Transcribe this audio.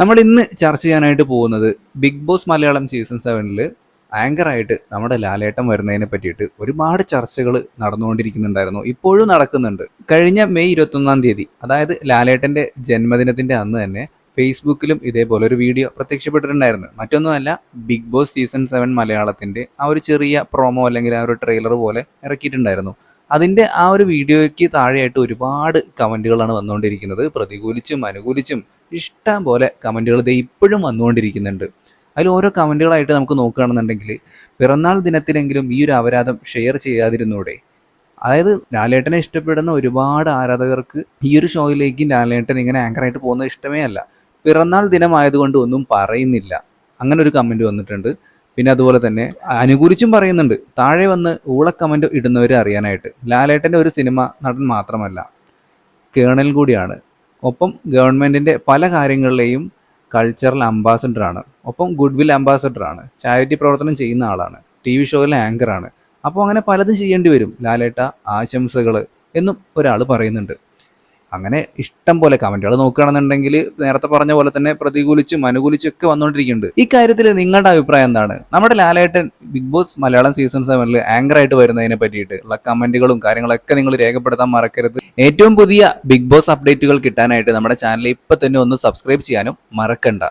നമ്മൾ ഇന്ന് ചർച്ച ചെയ്യാനായിട്ട് പോകുന്നത് ബിഗ് ബോസ് മലയാളം സീസൺ സെവനിൽ ആങ്കറായിട്ട് നമ്മുടെ ലാലേട്ടം വരുന്നതിനെ പറ്റിയിട്ട് ഒരുപാട് ചർച്ചകൾ നടന്നുകൊണ്ടിരിക്കുന്നുണ്ടായിരുന്നു. ഇപ്പോഴും നടക്കുന്നുണ്ട്. കഴിഞ്ഞ മെയ് ഇരുപത്തൊന്നാം തീയതി അതായത് ലാലേട്ടന്റെ ജന്മദിനത്തിന്റെ അന്ന് തന്നെ ഫേസ്ബുക്കിലും ഇതേപോലെ ഒരു വീഡിയോ പ്രത്യക്ഷപ്പെട്ടിട്ടുണ്ടായിരുന്നു. മറ്റൊന്നുമല്ല ബിഗ് ബോസ് സീസൺ സെവൻ മലയാളത്തിന്റെ ആ ഒരു ചെറിയ പ്രോമോ അല്ലെങ്കിൽ ആ ഒരു ട്രെയിലർ പോലെ ഇറക്കിയിട്ടുണ്ടായിരുന്നു. അതിന്റെ ആ ഒരു വീഡിയോയ്ക്ക് താഴെയായിട്ട് ഒരുപാട് കമന്റുകളാണ് വന്നുകൊണ്ടിരിക്കുന്നത്. പ്രതികൂലിച്ചും അനുകൂലിച്ചും ഇഷ്ടം പോലെ കമന്റുകൾ ഇത് ഇപ്പോഴും വന്നുകൊണ്ടിരിക്കുന്നുണ്ട്. അതിൽ ഓരോ കമന്റുകളായിട്ട് നമുക്ക് നോക്കുകയാണെന്നുണ്ടെങ്കിൽ പിറന്നാൾ ദിനത്തിലെങ്കിലും ഈ ഒരു അപരാധം ഷെയർ ചെയ്യാതിരുന്നൂടെ? അതായത് ലാലേട്ടനെ ഇഷ്ടപ്പെടുന്ന ഒരുപാട് ആരാധകർക്ക് ഈ ഒരു ഷോയിലേക്ക് ലാലേട്ടൻ ഇങ്ങനെ ആങ്കറായിട്ട് പോകുന്നത് ഇഷ്ടമേ അല്ല. പിറന്നാൾ ദിനമായതുകൊണ്ട് ഒന്നും പറയുന്നില്ല. അങ്ങനെ ഒരു കമന്റ് വന്നിട്ടുണ്ട്. പിന്നെ അതുപോലെ തന്നെ അനുകൂലിച്ചും പറയുന്നുണ്ട്. താഴെ വന്ന് ഊള കമന്റ് ഇടുന്നവരെ അറിയാനായിട്ട്. ലാലേട്ടന്റെ ഒരു സിനിമ നടൻ മാത്രമല്ല കേണൽ കൂടിയാണ്. ഒപ്പം ഗവൺമെന്റിന്റെ പല കാര്യങ്ങളിലെയും കൾച്ചറൽ അംബാസഡറാണ് ഒപ്പം ഗുഡ് വിൽ അംബാസഡറാണ് ചാരിറ്റി പ്രവർത്തനം ചെയ്യുന്ന ആളാണ്. ടി വി ഷോയിലെ ആങ്കറാണ് അപ്പോൾ അങ്ങനെ പലതും ചെയ്യേണ്ടി വരും. ലാലേട്ട ആശംസകൾ എന്നും ഒരാൾ പറയുന്നുണ്ട്. അങ്ങനെ ഇഷ്ടം പോലെ കമന്റുകൾ നോക്കുകയാണെന്നുണ്ടെങ്കിൽ നേരത്തെ പറഞ്ഞ പോലെ തന്നെ പ്രതികൂലിച്ചും അനുകൂലിച്ചും ഒക്കെ വന്നുകൊണ്ടിരിക്കുന്നുണ്ട്. ഈ കാര്യത്തിൽ നിങ്ങളുടെ അഭിപ്രായം എന്താണ്? നമ്മുടെ ലാലേട്ടൻ ബിഗ് ബോസ് മലയാളം സീസൺ സെവനിൽ ആങ്കറായിട്ട് വരുന്നതിനെ പറ്റിയിട്ട് ഉള്ള കമന്റുകളും കാര്യങ്ങളൊക്കെ നിങ്ങൾ രേഖപ്പെടുത്താൻ മറക്കരുത്. ഏറ്റവും പുതിയ ബിഗ് ബോസ് അപ്ഡേറ്റുകൾ കിട്ടാനായിട്ട് നമ്മുടെ ചാനൽ ഇപ്പൊ തന്നെ ഒന്ന് സബ്സ്ക്രൈബ് ചെയ്യാനും മറക്കണ്ട.